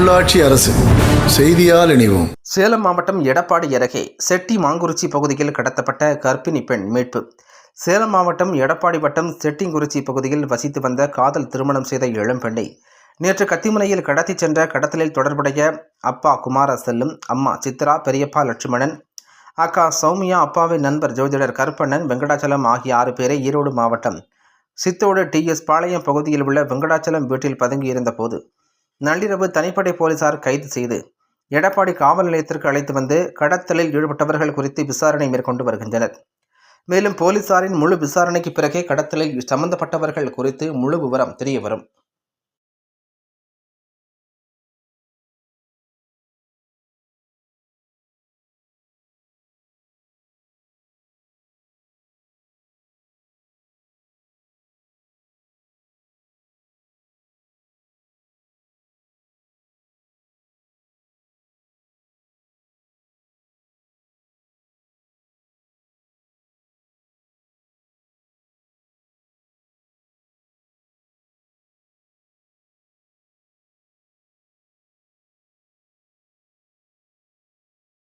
உள்ளாட்சி அரசு செய்தியால் இணைவோம். சேலம் மாவட்டம் எடப்பாடி அருகே செட்டி மாங்குறிச்சி பகுதியில் கடத்தப்பட்ட கர்ப்பிணி பெண் மீட்பு. சேலம் மாவட்டம் எடப்பாடி வட்டம் செட்டிங்குறிச்சி பகுதியில் வசித்து வந்த காதல் திருமணம் செய்த இளம்பெண்ணை நேற்று கத்திமுனையில் கடத்திச் சென்ற கடத்தலில் தொடர்புடைய அப்பா குமார செல்லும் அம்மா சித்ரா பெரியப்பா லட்சுமணன் அக்கா சௌமியா அப்பாவின் நண்பர் ஜோதிடர் கருப்பண்ணன் வெங்கடாச்சலம் ஆகிய ஆறு பேரை ஈரோடு மாவட்டம் சித்தோடு டிஎஸ் பாளையம் பகுதியில் உள்ள வெங்கடாச்சலம் வீட்டில் பதுங்கியிருந்த போது நள்ளிரவு தனிப்படை போலீசார் கைது செய்து எடப்பாடி காவல் நிலையத்திற்கு அழைத்து வந்து கடத்தலில் ஈடுபட்டவர்கள் குறித்து விசாரணை மேற்கொண்டு வருகின்றனர். மேலும் போலீசாரின் முழு விசாரணைக்கு பிறகே கடத்தலில் சம்பந்தப்பட்டவர்கள் குறித்து முழு விவரம் தெரிய வரும்